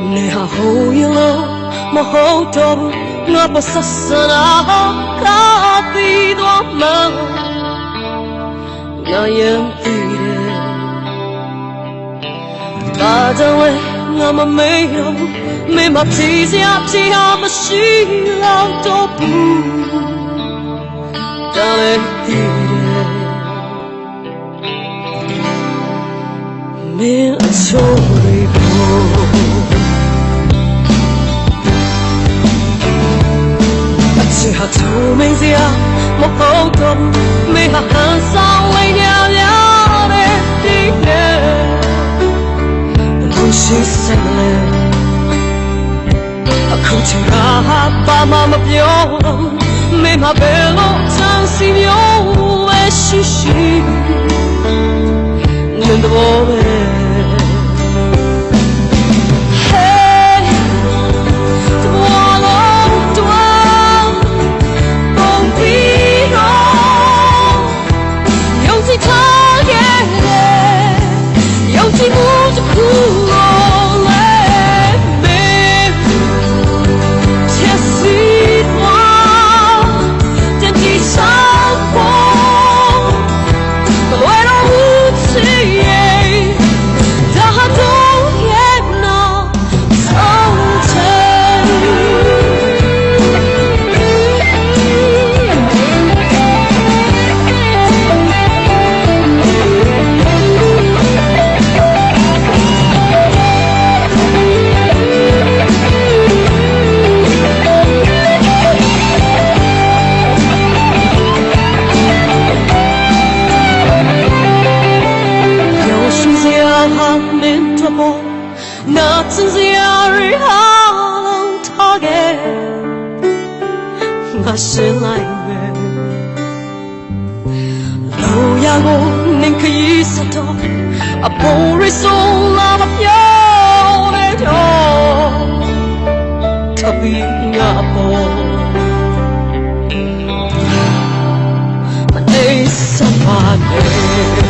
ကိုရင်လို့မဟုတ်တော့ဘူးငါပစစနာကာပြီးတော့မှငါရင်ပြီးတယ်ဘာကြောင့်လဲငါမမေ့တော့ဘူးမင်းမဖြေစရာဖြေဟာမရှိတော့တော့ဘူးဒါလည်းပြီးတယ်မင်းအချိုးလေးပေါ် ဟာသူမင်းစရာမဟုတ်တော့မင်းဟာဟန်ဆောင်လေးရရတဲ့ဒီနဲ့ဘူးရှိစက်လေအခုချင်တာဟာဘာမှမပြောမင်းမဘယ်လိုချမ်းစီမျိုးပဲရှိရှိနင်တော့ ရှင်လိုက်မယ်လောရကိုနင်ခရီးစတော့အပေါ်ရဆုံးလာမပြောနဲ့တော့တပီးငါအပေါ်မနေစပါနဲ့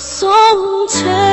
送千